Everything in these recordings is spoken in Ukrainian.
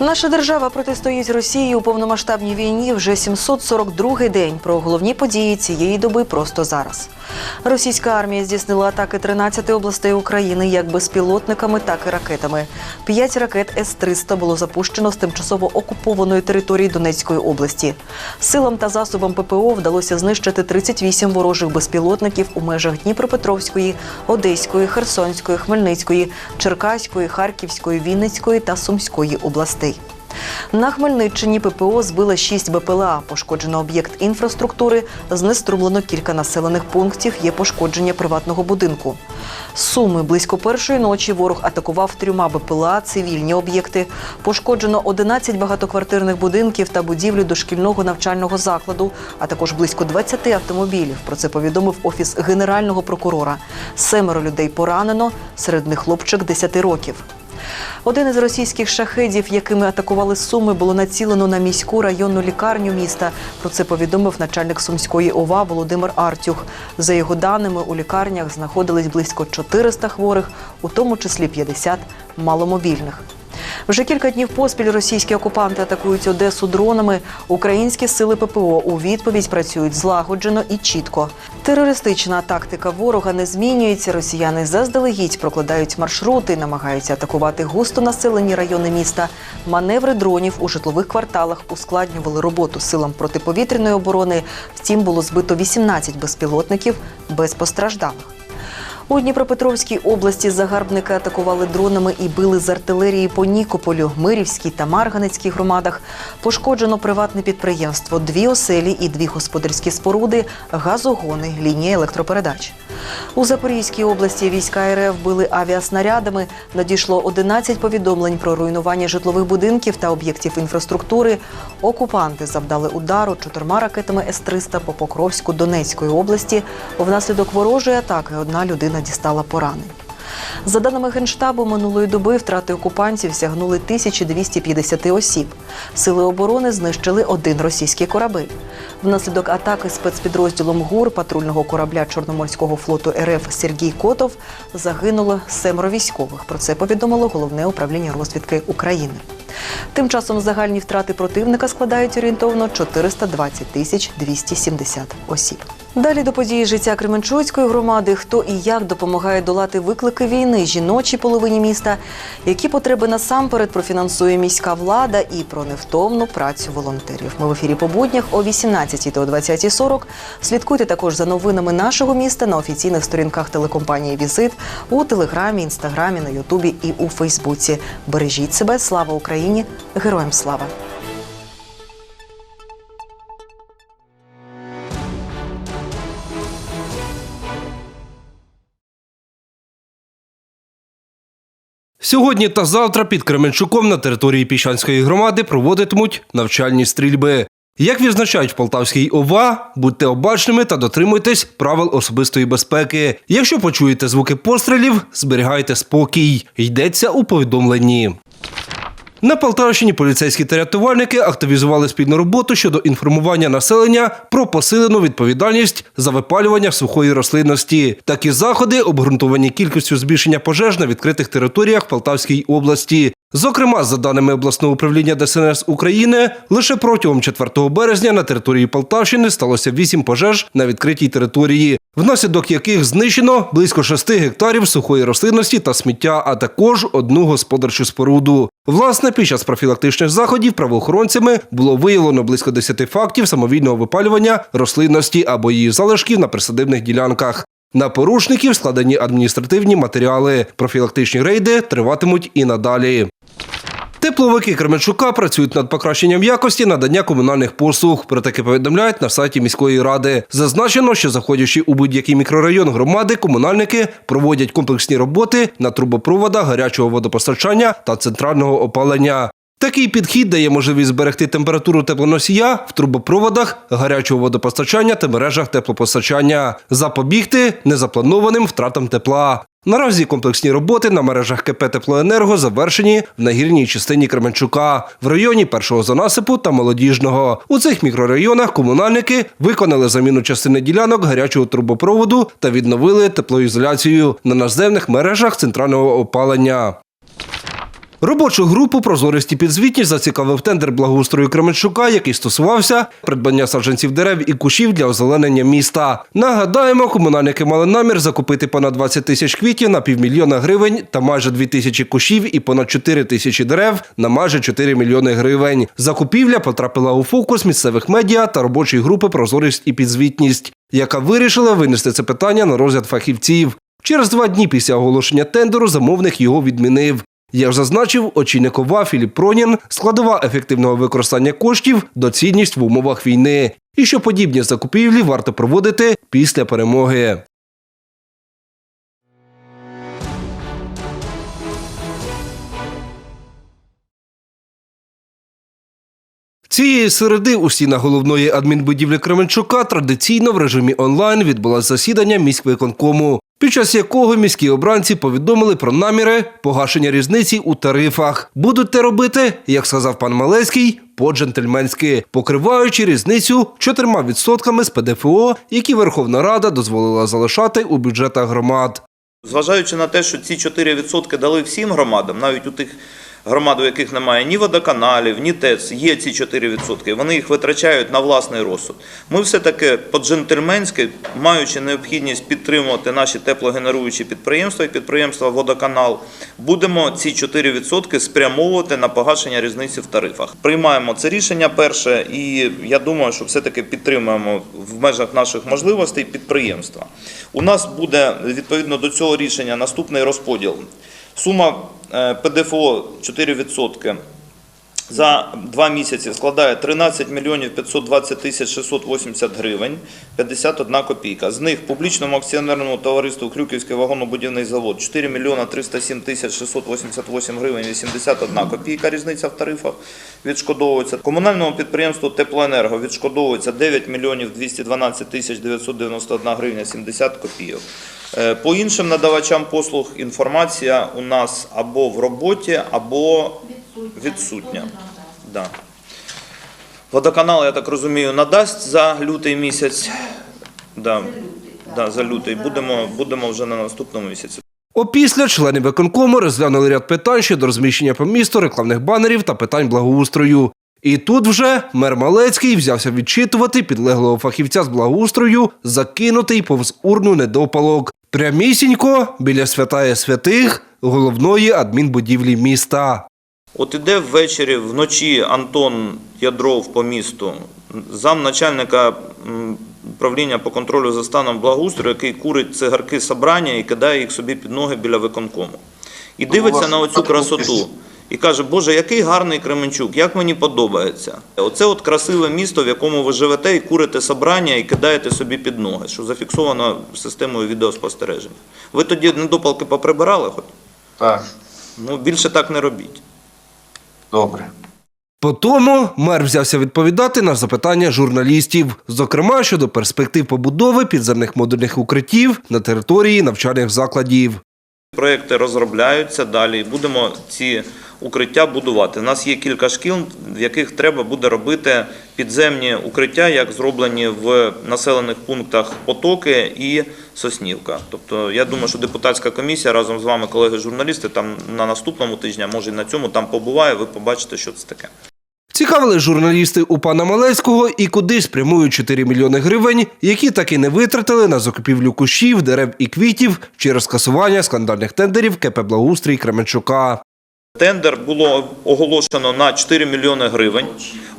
Наша держава протистоїть Росії у повномасштабній війні вже 742-й день. Про головні події цієї доби просто зараз. Російська армія здійснила атаки 13 областей України як безпілотниками, так і ракетами. П'ять ракет С-300 було запущено з тимчасово окупованої території Донецької області. Силам та засобам ППО вдалося знищити 38 ворожих безпілотників у межах Дніпропетровської, Одеської, Херсонської, Хмельницької, Черкаської, Харківської, Вінницької та Сумської областей. На Хмельниччині ППО збила 6 БПЛА. Пошкоджено об'єкт інфраструктури, знеструмлено кілька населених пунктів, є пошкодження приватного будинку. Суми близько першої ночі ворог атакував трьома БПЛА, цивільні об'єкти. Пошкоджено 11 багатоквартирних будинків та будівлю дошкільного навчального закладу, а також близько 20 автомобілів. Про це повідомив офіс генерального прокурора. Семеро людей поранено, серед них хлопчик 10 років. Один із російських шахедів, якими атакували Суми, було націлено на міську районну лікарню міста. Про це повідомив начальник сумської ОВА Володимир Артюх. За його даними, у лікарнях знаходились близько 400 хворих, у тому числі 50 маломобільних. Вже кілька днів поспіль російські окупанти атакують Одесу дронами. Українські сили ППО у відповідь працюють злагоджено і чітко. Терористична тактика ворога не змінюється. Росіяни заздалегідь прокладають маршрути, намагаються атакувати густонаселені райони міста. Маневри дронів у житлових кварталах ускладнювали роботу силам протиповітряної оборони. Втім, було збито 18 безпілотників без постраждалих. У Дніпропетровській області загарбники атакували дронами і били з артилерії по Нікополю, Мирівській та Марганецькій громадах. Пошкоджено приватне підприємство, дві оселі і дві господарські споруди, газогони, лінії електропередач. У Запорізькій області війська РФ били авіаснарядами. Надійшло 11 повідомлень про руйнування житлових будинків та об'єктів інфраструктури. Окупанти завдали удару чотирма ракетами С-300 по Покровську Донецької області. Внаслідок ворожої атаки одна людина дістала поранень. За даними Генштабу, минулої доби втрати окупантів сягнули 1250 осіб. Сили оборони знищили один російський корабель. Внаслідок атаки спецпідрозділом ГУР патрульного корабля Чорноморського флоту РФ Сергій Котов загинуло семеро військових. Про це повідомило головне управління розвідки України. Тим часом загальні втрати противника складають орієнтовно 420 тисяч 270 осіб. Далі до події життя Кременчуцької громади, хто і як допомагає долати виклики війни жіночій половині міста, які потреби насамперед профінансує міська влада і про невтомну працю волонтерів. Ми в ефірі по буднях о 18 та о 20.40. Слідкуйте також за новинами нашого міста на офіційних сторінках телекомпанії Візит у Телеграмі, Інстаграмі, на Ютубі і у Фейсбуці. Бережіть себе, слава Україні! Героям слава! Сьогодні та завтра під Кременчуком на території Піщанської громади проводитимуть навчальні стрільби. Як відзначають в Полтавській ОВА, будьте обачними та дотримуйтесь правил особистої безпеки. Якщо почуєте звуки пострілів, зберігайте спокій. Йдеться у повідомленні. На Полтавщині поліцейські та рятувальники активізували спільну роботу щодо інформування населення про посилену відповідальність за випалювання сухої рослинності. Такі заходи обґрунтовані кількістю збільшення пожеж на відкритих територіях Полтавській області. Зокрема, за даними обласного управління ДСНС України, лише протягом 4 березня на території Полтавщини сталося 8 пожеж на відкритій території, внаслідок яких знищено близько 6 гектарів сухої рослинності та сміття, а також одну господарчу споруду. Власне, під час профілактичних заходів правоохоронцями було виявлено близько 10 фактів самовільного випалювання рослинності або її залишків на присадибних ділянках. На порушників складені адміністративні матеріали. Профілактичні рейди триватимуть і надалі. Тепловики Кременчука працюють над покращенням якості надання комунальних послуг. Про таке повідомляють на сайті міської ради. Зазначено, що заходячи у будь-який мікрорайон громади, комунальники проводять комплексні роботи на трубопроводах гарячого водопостачання та центрального опалення. Такий підхід дає можливість зберегти температуру теплоносія в трубопроводах гарячого водопостачання та мережах теплопостачання, запобігти незапланованим втратам тепла. Наразі комплексні роботи на мережах КП Теплоенерго завершені в нагірній частині Кременчука в районі першого занасипу та молодіжного. У цих мікрорайонах комунальники виконали заміну частини ділянок гарячого трубопроводу та відновили теплоізоляцію на наземних мережах центрального опалення. Робочу групу прозорість і підзвітність зацікавив тендер благоустрою Кременчука, який стосувався придбання саджанців дерев і кущів для озеленення міста. Нагадаємо, комунальники мали намір закупити понад 20 тисяч квітів на півмільйона гривень та майже 2 тисячі кущів і понад 4 тисячі дерев на майже 4 мільйони гривень. Закупівля потрапила у фокус місцевих медіа та робочої групи прозорість і підзвітність, яка вирішила винести це питання на розгляд фахівців. Через два дні після оголошення тендеру замовник його відмінив. Як зазначив очільник ОВА Філіп Пронін, складова ефективного використання коштів доцільність в умовах війни, і що подібні закупівлі варто проводити після перемоги. Цієї середи у стінах головної адмінбудівлі Кременчука традиційно в режимі онлайн відбулось засідання міськвиконкому, під час якого міські обранці повідомили про наміри погашення різниці у тарифах. Будуть те робити, як сказав пан Малецький, по-джентльменськи, покриваючи різницю 4% з ПДФО, які Верховна Рада дозволила залишати у бюджетах громад. Зважаючи на те, що ці 4% дали всім громадам, навіть у тих громад, у яких немає ні водоканалів, ні ТЕЦ, є ці 4%, вони їх витрачають на власний розсуд. Ми все-таки по-джентльменськи, маючи необхідність підтримувати наші теплогенеруючі підприємства і підприємства Водоканал, будемо ці 4% спрямовувати на погашення різниці в тарифах. Приймаємо це рішення перше, і я думаю, що все-таки підтримуємо в межах наших можливостей підприємства. У нас буде відповідно до цього рішення наступний розподіл. Сума е, ПДФО 4% за два місяці складає 13 мільйонів 520 тисяч 680 гривень 51 копійка. З них публічному акціонерному товариству Крюківський вагонобудівний завод 4 мільйона 307 тисяч 688 гривень 81 копійка різниця в тарифах відшкодовується. Комунальному підприємству Теплоенерго відшкодовується 9 мільйонів 212 тисяч 991 гривня 70 копійок. Е, По іншим надавачам послуг інформація у нас або в роботі, або відсутня. Да. Водоканал, я так розумію, надасть за лютий місяць. Да. Да, за лютий. Будемо, будемо вже на наступному місяці. Опісля члени виконкому розглянули ряд питань щодо розміщення по місту рекламних банерів та питань благоустрою. І тут вже мер Малецький взявся відчитувати підлеглого фахівця з благоустрою, закинутий повз урну недопалок. Прямісінько біля святая святих головної адмінбудівлі міста. От іде ввечері вночі Антон Ядров по місту, замначальника правління управління по контролю за станом благоустрою, який курить цигарки собрання і кидає їх собі під ноги біля виконкому. І дивиться на оцю красоту. І каже, Боже, який гарний Кременчук, як мені подобається. Оце от красиве місто, в якому ви живете і курите собрання і кидаєте собі під ноги, що зафіксовано системою відеоспостереження. Ви тоді недопалки поприбирали хоч? Так, Ну, більше так не робіть. добре. По тому мер взявся відповідати на запитання журналістів, зокрема щодо перспектив побудови підземних модульних укриттів на території навчальних закладів. Проекти розробляються далі. Будемо ці укриття будувати. У нас є кілька шкіл, в яких треба буде робити підземні укриття, як зроблені в населених пунктах Потоки і Соснівка. Тобто, я думаю, що депутатська комісія разом з вами, колеги журналісти, там на наступному тижні, може і на цьому там побуває. Ви побачите, що це таке. Цікавили журналісти у пана Малецького і куди спрямують 4 мільйони гривень, які так і не витратили на закупівлю кущів, дерев і квітів через скасування скандальних тендерів КП Благоустрій Кременчука. Тендер було оголошено на 4 мільйони гривень.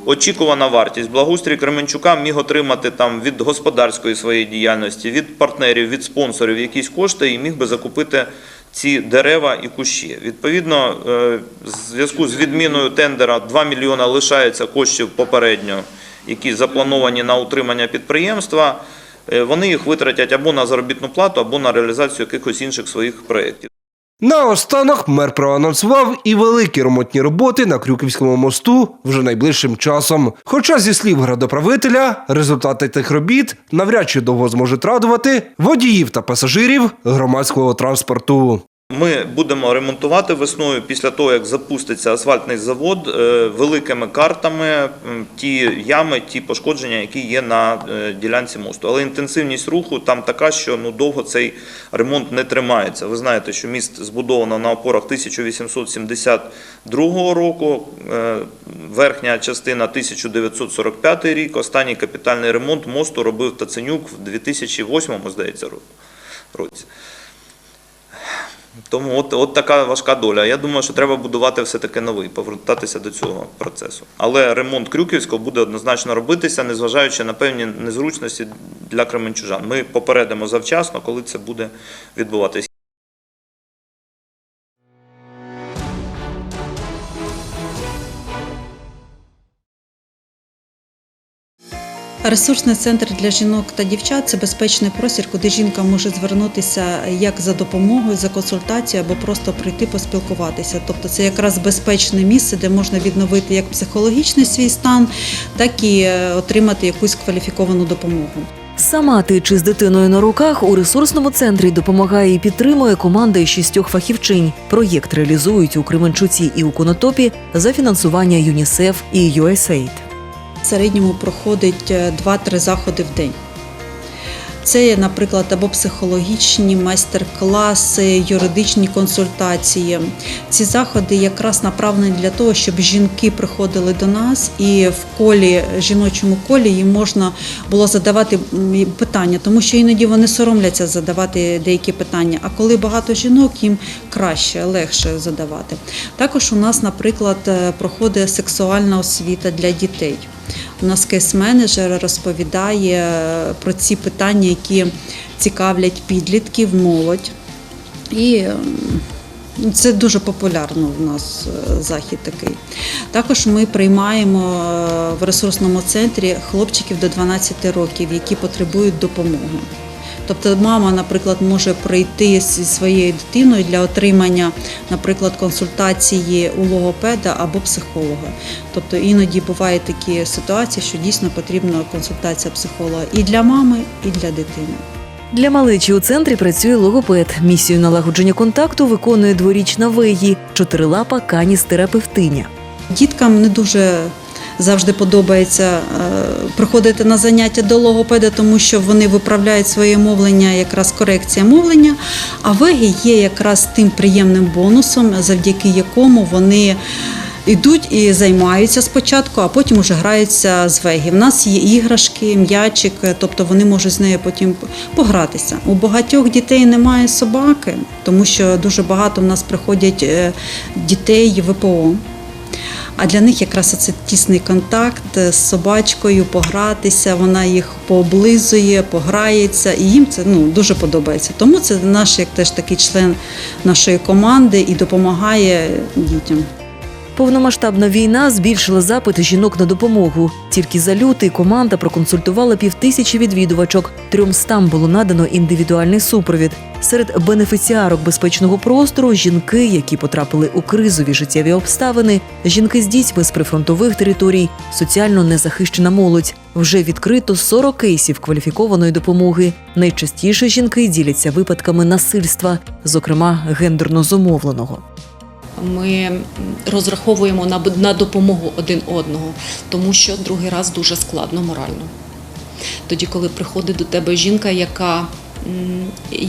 Очікувана вартість благоустрій Кременчука міг отримати там від господарської своєї діяльності, від партнерів, від спонсорів якісь кошти і міг би закупити ці дерева і кущі. Відповідно, е, в зв'язку з відміною тендера 2 мільйона лишається коштів попередньо, які заплановані на утримання підприємства. Е, Вони їх витратять або на заробітну плату, або на реалізацію якихось інших своїх проєктів. Наостанок мер проанонсував і великі ремонтні роботи на Крюківському мосту вже найближчим часом. Хоча, зі слів градоправителя, результати тих робіт навряд чи довго зможуть радувати водіїв та пасажирів громадського транспорту. Ми будемо ремонтувати весною після того, як запуститься асфальтний завод е, великими картами ті ями, ті пошкодження, які є на е, ділянці мосту. Але інтенсивність руху там така, що ну довго цей ремонт не тримається. Ви знаєте, що міст збудовано на опорах 1872 року, е, верхня частина 1945 рік. Останній капітальний ремонт мосту робив Таценюк в 2008, здається, ро- році. Тому от, от така важка доля. Я думаю, що треба будувати все-таки новий, повертатися до цього процесу. Але ремонт Крюківського буде однозначно робитися, незважаючи на певні незручності для кременчужан. Ми попередимо завчасно, коли це буде відбуватися. Ресурсний центр для жінок та дівчат це безпечний простір, куди жінка може звернутися як за допомогою, за консультацією або просто прийти поспілкуватися. Тобто це якраз безпечне місце, де можна відновити як психологічний свій стан, так і е, отримати якусь кваліфіковану допомогу. Сама ти чи з дитиною на руках у ресурсному центрі допомагає і підтримує команда шістьох фахівчинь. Проєкт реалізують у Кременчуці і у Конотопі за фінансування ЮНІСЕФ і USAID. В середньому проходить е, 2-3 заходи в день. Це, наприклад, або психологічні майстер-класи, юридичні консультації. Ці заходи якраз направлені для того, щоб жінки приходили до нас і в колі, жіночому колі їм можна було задавати питання, тому що іноді вони соромляться задавати деякі питання. А коли багато жінок, їм краще, легше задавати. Також у нас, наприклад, е, проходить сексуальна освіта для дітей. У нас кейс-менеджер розповідає е, про ці питання, які цікавлять підлітків, молодь. І ем, це дуже популярно в нас е, захід такий. Також ми приймаємо е, в ресурсному центрі хлопчиків до 12 років, які потребують допомоги. Тобто мама, наприклад, може прийти зі своєю дитиною для отримання, наприклад, консультації у логопеда або психолога. Тобто іноді бувають такі ситуації, що дійсно потрібна консультація психолога і для мами, і для дитини. Для малечі у центрі працює логопед. Місію налагодження контакту виконує дворічна вегі, чотирилапа каніс-терапевтиня. Діткам не дуже завжди подобається е, приходити на заняття до логопеда, тому що вони виправляють своє мовлення, якраз корекція мовлення. А вегі є якраз тим приємним бонусом, завдяки якому вони. Йдуть і займаються спочатку, а потім уже граються з вегі. В нас є іграшки, м'ячик, тобто вони можуть з нею потім погратися. У багатьох дітей немає собаки, тому що дуже багато в нас приходять е, дітей ВПО. А для них якраз це тісний контакт з собачкою, погратися, вона їх пооблизує, пограється, і їм це ну, дуже подобається. Тому це наш як теж такий член нашої команди і допомагає дітям. Повномасштабна війна збільшила запити жінок на допомогу. Тільки за лютий команда проконсультувала півтисячі відвідувачок. Трьомстам було надано індивідуальний супровід. Серед бенефіціарок безпечного простору жінки, які потрапили у кризові життєві обставини, жінки з дітьми з прифронтових територій, соціально незахищена молодь. Вже відкрито 40 кейсів кваліфікованої допомоги. Найчастіше жінки діляться випадками насильства, зокрема гендерно зумовленого. Ми розраховуємо на, на допомогу один одного, тому що другий раз дуже складно морально. Тоді, коли приходить до тебе жінка, яка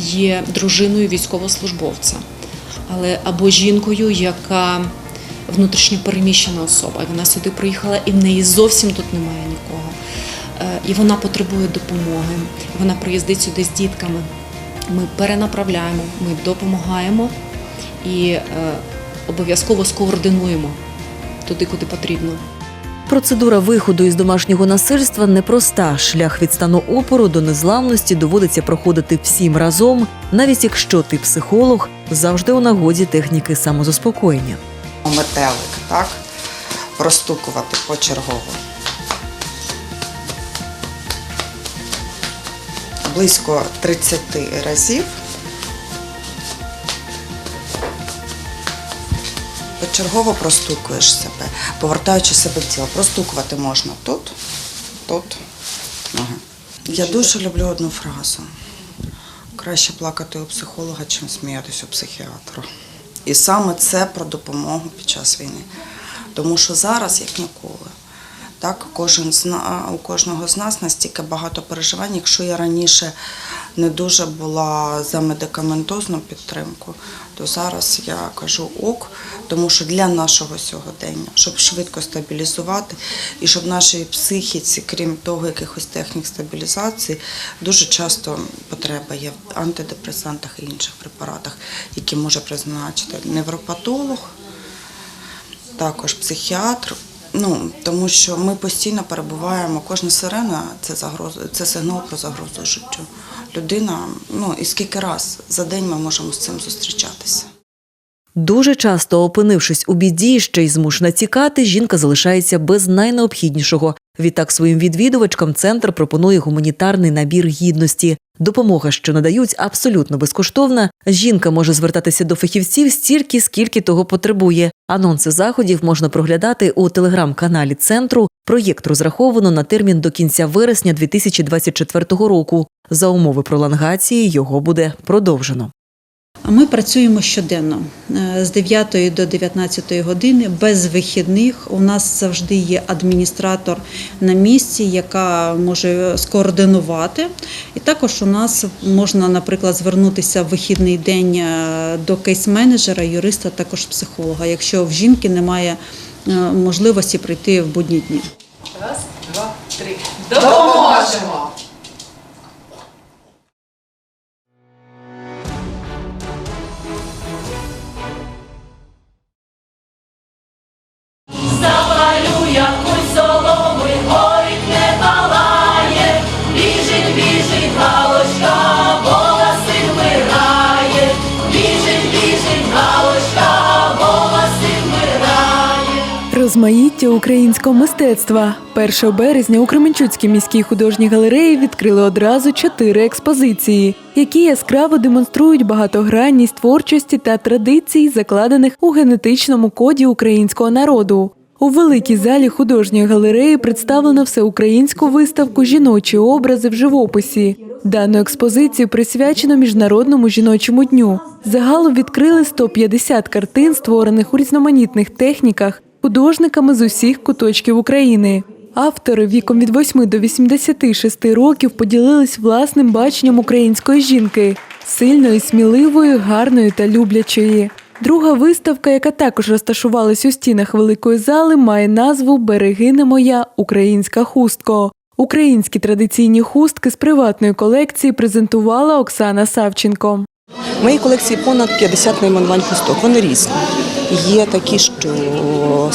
є дружиною військовослужбовця, але або жінкою, яка внутрішньо переміщена особа, вона сюди приїхала, і в неї зовсім тут немає нікого. Е, І вона потребує допомоги. Вона приїздить сюди з дітками. Ми перенаправляємо, ми допомагаємо і е, обов'язково скоординуємо туди, куди потрібно. Процедура виходу із домашнього насильства непроста. Шлях від стану опору до незламності доводиться проходити всім разом, навіть якщо ти психолог, завжди у нагоді техніки самозаспокоєння. метелик, так? Простукувати почергово. Близько 30 разів. Почергово простукуєш себе, повертаючи себе в тіло. Простукувати можна тут, тут. Ага. Я дуже люблю одну фразу. Краще плакати у психолога, чим сміятися у психіатра. І саме це про допомогу під час війни. Тому що зараз, як ніколи, так, кожен у кожного з нас настільки багато переживань. Якщо я раніше не дуже була за медикаментозну підтримку, то зараз я кажу ок, тому що для нашого сьогодення, щоб швидко стабілізувати і щоб нашій психіці, крім того, якихось технік стабілізації, дуже часто потреба є в антидепресантах і інших препаратах, які може призначити невропатолог, також психіатр. Ну тому що ми постійно перебуваємо. Кожна сирена це загроза, це сигнал про загрозу життю. Людина, ну і скільки раз за день ми можемо з цим зустрічатися. Дуже часто, опинившись у біді, ще й змушена тікати, жінка залишається без найнеобхіднішого. Відтак своїм відвідувачкам центр пропонує гуманітарний набір гідності. Допомога, що надають, абсолютно безкоштовна. Жінка може звертатися до фахівців стільки, скільки того потребує. Анонси заходів можна проглядати у телеграм-каналі центру. Проєкт розраховано на термін до кінця вересня 2024 року. За умови пролонгації його буде продовжено. Ми працюємо щоденно е, з 9 до 19 години без вихідних. У нас завжди є адміністратор на місці, яка може скоординувати. І також у нас можна, наприклад, звернутися в вихідний день е, до кейс-менеджера, юриста, також психолога, якщо в жінки немає е, можливості прийти в будні дні. Запалю Розмаїття українського мистецтва 1 березня у Кременчуцькій міській художній галереї відкрили одразу чотири експозиції, які яскраво демонструють багатогранність творчості та традицій, закладених у генетичному коді українського народу. У великій залі художньої галереї представлено всеукраїнську виставку Жіночі образи в живописі. Дану експозицію присвячено Міжнародному жіночому дню. Загалом відкрили 150 картин, створених у різноманітних техніках, художниками з усіх куточків України. Автори віком від 8 до 86 років поділились власним баченням української жінки сильної, сміливої, гарної та люблячої. Друга виставка, яка також розташувалась у стінах великої зали, має назву Берегиня моя українська хустко. Українські традиційні хустки з приватної колекції презентувала Оксана Савченко. В моїй колекції понад 50 найменувань хусток. Вони різні. Є такі, що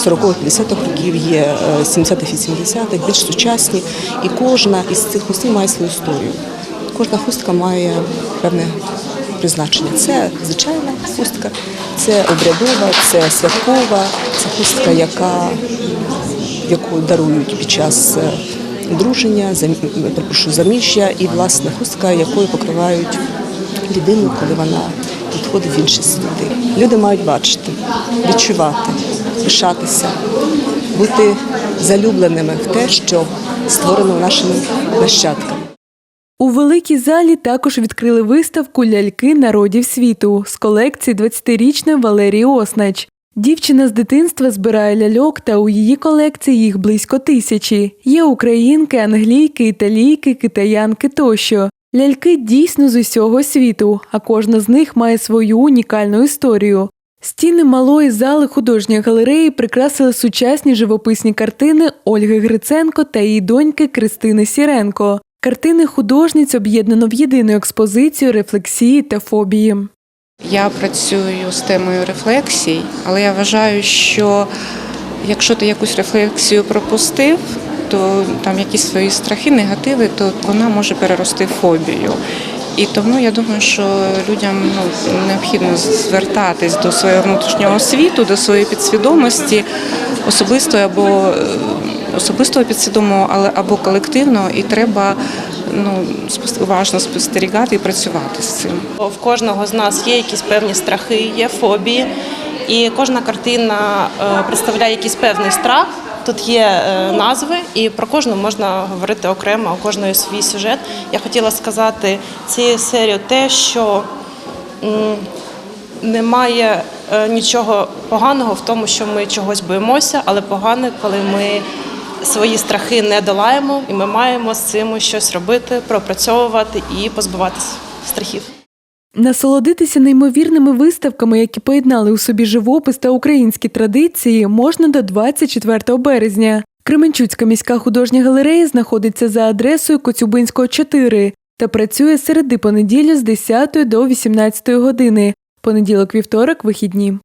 40-50-х років, є е, 70-х, 80-х, більш сучасні. І кожна із цих хустин має свою історію. Кожна хустка має певне призначення. Це звичайна хустка, це обрядова, це святкова, це хустка, яка, яку дарують під час е, одруження, зам- перепрошую, заміжжя, і власне хустка, якою покривають людину, коли вона відходить в інші світи. Люди мають бачити, відчувати, пишатися, бути залюбленими в те, що створено нашими нащадками. У великій залі також відкрили виставку Ляльки народів світу з колекції 20-річної Валерії Оснач. Дівчина з дитинства збирає ляльок, та у її колекції їх близько тисячі. Є українки, англійки, італійки, китаянки тощо. Ляльки дійсно з усього світу, а кожна з них має свою унікальну історію. Стіни малої зали художньої галереї прикрасили сучасні живописні картини Ольги Гриценко та її доньки Кристини Сіренко. Картини художниць об'єднано в єдину експозицію рефлексії та фобії. Я працюю з темою рефлексій, але я вважаю, що якщо ти якусь рефлексію пропустив, то там якісь свої страхи, негативи, то вона може перерости фобію. І тому я думаю, що людям ну, необхідно звертатись до свого внутрішнього світу, до своєї підсвідомості, особистої або е, особистого підсвідомого, але або колективного, і треба ну, уважно спостерігати і працювати з цим. В кожного з нас є якісь певні страхи, є фобії, і кожна картина е, представляє якийсь певний страх, тут є е, назви, і про кожну можна говорити окремо, у кожної свій сюжет. Я хотіла сказати цією серією те, що немає е, нічого поганого в тому, що ми чогось боїмося, але погане, коли ми свої страхи не долаємо, і ми маємо з цим щось робити, пропрацьовувати і позбуватися страхів. Насолодитися неймовірними виставками, які поєднали у собі живопис та українські традиції, можна до 24 березня. Кременчуцька міська художня галерея знаходиться за адресою Коцюбинського 4 та працює середи понеділі з 10 до 18 години. Понеділок-вівторок – вихідні.